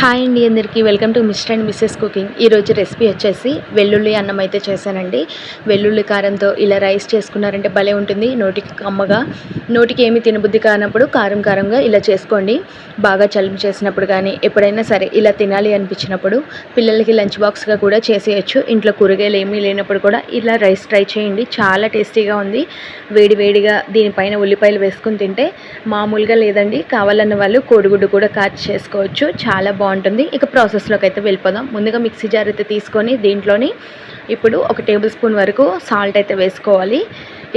Hi అండి అందరికీ. Welcome to mister and Mrs cooking. ఈరోజు రెసిపీ వచ్చేసి వెల్లుల్లి అన్నం అయితే చేశానండి. వెల్లుల్లి కారంతో ఇలా రైస్ చేసుకున్నారంటే భలే ఉంటుంది. నోటికి కమ్మగా నోటికి ఏమి తినబుద్ధి కానప్పుడు కారం కారంగా ఇలా చేసుకోండి. బాగా చలుపు చేసినప్పుడు కానీ ఎప్పుడైనా సరే ఇలా తినాలి అనిపించినప్పుడు పిల్లలకి లంచ్ బాక్స్గా కూడా చేసేయచ్చు. ఇంట్లో కూరగాయలు ఏమీ లేనప్పుడు కూడా ఇలా రైస్ ట్రై చేయండి. చాలా టేస్టీగా ఉంది. వేడి వేడిగా దీనిపైన ఉల్లిపాయలు వేసుకుని తింటే మామూలుగా లేదండి. కావాలన్న వాళ్ళు కోడిగుడ్డు కూడా కాచి చేసుకోవచ్చు. చాలా బాగుంటుంది. ఇక ప్రాసెస్లోకి అయితే వెళ్ళిపోదాం. ముందుగా మిక్సీ జార్ అయితే తీసుకొని దీంట్లోని ఇప్పుడు ఒక టేబుల్ స్పూన్ వరకు సాల్ట్ అయితే వేసుకోవాలి.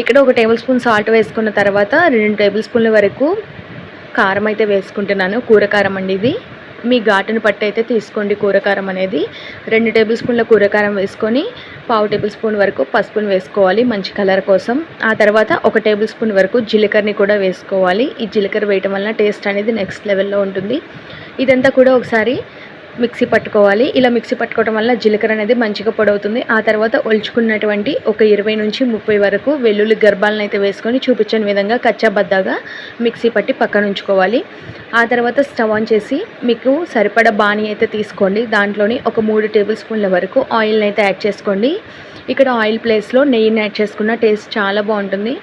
ఇక్కడ ఒక టేబుల్ స్పూన్ సాల్ట్ వేసుకున్న తర్వాత రెండు టేబుల్ స్పూన్ల వరకు కారం అయితే వేసుకుంటున్నాను. కూరకారం అండి ఇది. మీ ఘాటును పట్టి అయితే తీసుకోండి కూరకారం అనేది. రెండు టేబుల్ స్పూన్ల కూరకారం వేసుకొని పావు టేబుల్ స్పూన్ వరకు పసుపుని వేసుకోవాలి మంచి కలర్ కోసం. ఆ తర్వాత ఒక టేబుల్ స్పూన్ వరకు జీలకర్రని కూడా వేసుకోవాలి. ఈ జీలకర్ర వేయటం వలన టేస్ట్ అనేది నెక్స్ట్ లెవెల్లో ఉంటుంది. ఇదంతా కూడా ఒకసారి మిక్సీ పట్టుకోవాలి. ఇలా మిక్సీ పట్టుకోవడం వల్ల జీలకర్ర అనేది మంచిగా పొడవుతుంది. ఆ తర్వాత ఒలుచుకున్నటువంటి ఒక ఇరవై నుంచి ముప్పై వరకు వెల్లుల్లి గర్భాలను అయితే వేసుకొని చూపించిన విధంగా కచ్చాబద్దాగా మిక్సీ పట్టి పక్కన ఉంచుకోవాలి. ఆ తర్వాత స్టవ్ ఆన్ చేసి మీకు సరిపడ బాణీ అయితే తీసుకోండి. దాంట్లోని ఒక మూడు టేబుల్ స్పూన్ల వరకు ఆయిల్ని అయితే యాడ్ చేసుకోండి. ఇక్కడ ఆయిల్ ప్లేస్లో నెయ్యిని యాడ్ చేసుకున్న టేస్ట్ చాలా బాగుంటుంది.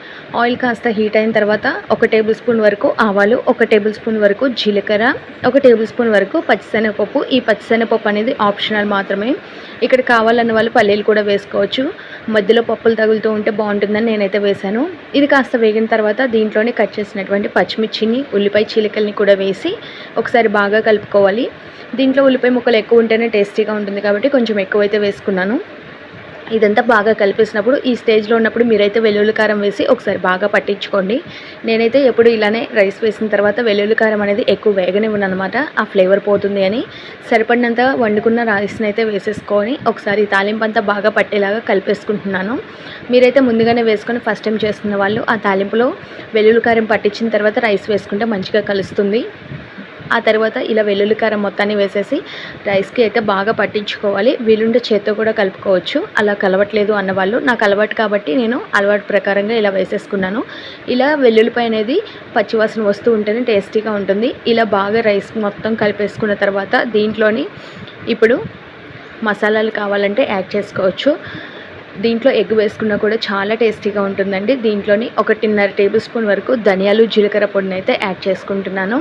ఆయిల్ కాస్త హీట్ అయిన తర్వాత ఒక టేబుల్ స్పూన్ వరకు ఆవాలు ఒక టేబుల్ స్పూన్ వరకు జీలకర్ర ఒక టేబుల్ స్పూన్ వరకు పచ్చిశనగపప్పు. ఈ పచ్చిశనగపప్పు అనేది ఆప్షనల్ మాత్రమే. ఇక్కడ కావాలన్న వాళ్ళు పల్లీలు కూడా వేసుకోవచ్చు. మధ్యలో పప్పులు తగులుతూ ఉంటే బాగుంటుందని నేనైతే వేశాను. ఇది కాస్త వేగిన తర్వాత దీంట్లోనే కట్ చేసినటువంటి పచ్చిమిర్చిని ఉల్లిపాయ చీలికల్ని కూడా వేసి ఒకసారి బాగా కలుపుకోవాలి. దీంట్లో ఉల్లిపాయ ముక్కలు ఎక్కువ ఉంటేనే టేస్టీగా ఉంటుంది కాబట్టి కొంచెం ఎక్కువైతే వేసుకున్నాను. ఇదంతా బాగా కలిపేసినప్పుడు ఈ స్టేజ్లో ఉన్నప్పుడు మీరైతే వెల్లుల్లి కారం వేసి ఒకసారి బాగా పట్టించుకోండి. నేనైతే ఎప్పుడు ఇలానే రైస్ వేసిన తర్వాత వెల్లుల్లి కారం అనేది ఎక్కువ వేగనివ్వను అనమాట ఆ ఫ్లేవర్ పోతుంది అని సరిపడినంత వండుకున్న రైస్ని అయితే వేసేసుకొని ఒకసారి తాలింపు అంతా బాగా పట్టేలాగా కలిపేసుకుంటున్నాను. మీరైతే ముందుగానే వేసుకొని ఫస్ట్ టైం చేస్తున్న వాళ్ళు ఆ తాలింపులో వెల్లుల్లి కారం పట్టించిన తర్వాత రైస్ వేసుకుంటే మంచిగా కలుస్తుంది. ఆ తర్వాత ఇలా వెల్లుల్లి కారం మొత్తాన్ని వేసేసి రైస్కి అయితే బాగా పట్టించుకోవాలి. వీలుంటే చేత్తో కూడా కలుపుకోవచ్చు. అలా కలవట్లేదు అన్నవాళ్ళు నాకు అలవాటు కాబట్టి నేను అలవాటు ప్రకారంగా ఇలా వేసేసుకున్నాను. ఇలా వెల్లుల్లిపాయ అనేది పచ్చివాసన వస్తూ ఉంటేనే టేస్టీగా ఉంటుంది. ఇలా బాగా రైస్ మొత్తం కలిపేసుకున్న తర్వాత దీంట్లోని ఇప్పుడు మసాలాలు కావాలంటే యాడ్ చేసుకోవచ్చు. దీంట్లో ఎగ్ వేసుకున్నా కూడా చాలా టేస్టీగా ఉంటుందండి. దీంట్లోని ఒకటిన్నర టేబుల్ స్పూన్ వరకు ధనియాలు జీలకర్ర పొడిని అయితే యాడ్ చేసుకుంటున్నాను.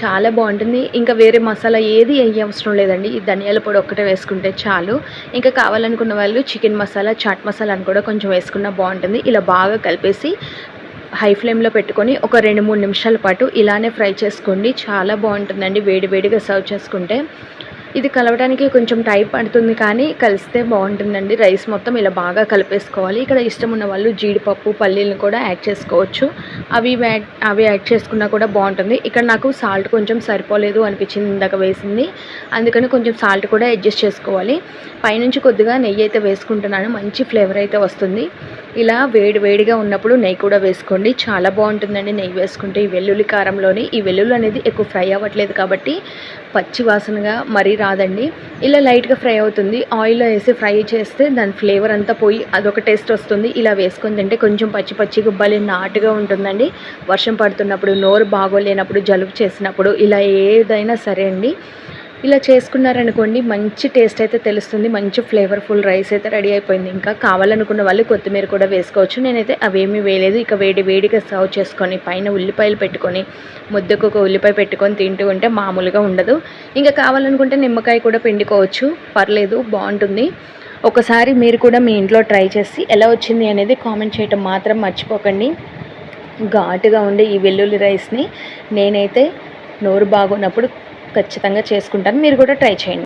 చాలా బాగుంటుంది. ఇంకా వేరే మసాలా ఏది వేయ అవసరం లేదండి. ఈ ధనియాల పొడి ఒక్కటే వేసుకుంటే చాలు. ఇంకా కావాలనుకున్న వాళ్ళు చికెన్ మసాలా చాట్ మసాలా అని కూడా కొంచెం వేసుకున్నా బాగుంటుంది. ఇలా బాగా కలిపేసి హై ఫ్లేమ్లో పెట్టుకొని ఒక రెండు మూడు నిమిషాల పాటు ఇలానే ఫ్రై చేసుకోండి. చాలా బాగుంటుందండి వేడి వేడిగా సర్వ్ చేసుకుంటే. ఇది కలవడానికి కొంచెం టైం పడుతుంది కానీ కలిస్తే బాగుంటుందండి. రైస్ మొత్తం ఇలా బాగా కలిపేసుకోవాలి. ఇక్కడ ఇష్టం ఉన్న వాళ్ళు జీడిపప్పు పల్లీలను కూడా యాడ్ చేసుకోవచ్చు. అవి యాడ్ అవి యాడ్ చేసుకున్నా కూడా బాగుంటుంది. ఇక్కడ నాకు సాల్ట్ కొంచెం సరిపోలేదు అనిపించింది ఇందాక వేసింది. అందుకని కొంచెం సాల్ట్ కూడా అడ్జస్ట్ చేసుకోవాలి. పైనుంచి కొద్దిగా నెయ్యి అయితే వేసుకుంటున్నాను. మంచి ఫ్లేవర్ అయితే వస్తుంది. ఇలా వేడి వేడిగా ఉన్నప్పుడు నెయ్యి కూడా వేసుకోండి. చాలా బాగుంటుందండి నెయ్యి వేసుకుంటే. ఈ వెల్లుల్లి కారంలోని ఈ వెల్లుల్లి అనేది ఎక్కువ ఫ్రై అవ్వట్లేదు కాబట్టి పచ్చి వాసనగా మరీ రాదండి. ఇలా లైట్గా ఫ్రై అవుతుంది. ఆయిల్లో వేసి ఫ్రై చేస్తే దాని ఫ్లేవర్ అంతా పోయి అదొక టేస్ట్ వస్తుంది. ఇలా వేసుకొని తింటే కొంచెం పచ్చి పచ్చి గుబ్బలి నాటుగా ఉంటుందండి. వర్షం పడుతున్నప్పుడు నోరు బాగోలేనప్పుడు జలుబు చేసినప్పుడు ఇలా ఏదైనా సరే అండి. ఇలా చేసుకున్నారనుకోండి మంచి టేస్ట్ అయితే తెలుస్తుంది. మంచి ఫ్లేవర్ఫుల్ రైస్ అయితే రెడీ అయిపోయింది. ఇంకా కావాలనుకున్న వాళ్ళు కొత్తిమీర కూడా వేసుకోవచ్చు. నేనైతే అవేమీ వేయలేదు. ఇక వేడి వేడిగా సర్వ్ చేసుకొని పైన ఉల్లిపాయలు పెట్టుకొని ముద్దకు ఒక ఉల్లిపాయ పెట్టుకొని తింటూ ఉంటే మామూలుగా ఉండదు. ఇంకా కావాలనుకుంటే నిమ్మకాయ కూడా పిండుకోవచ్చు. పర్లేదు బాగుంటుంది. ఒకసారి మీరు కూడా మీ ఇంట్లో ట్రై చేసి ఎలా వచ్చింది అనేది కామెంట్ చేయటం మాత్రం మర్చిపోకండి. ఘాటుగా ఉండే ఈ వెల్లుల్లి రైస్ని నేనైతే నోరు బాగున్నప్పుడు ఖచ్చితంగా చేసుకుంటాను. మీరు కూడా ట్రై చేయండి.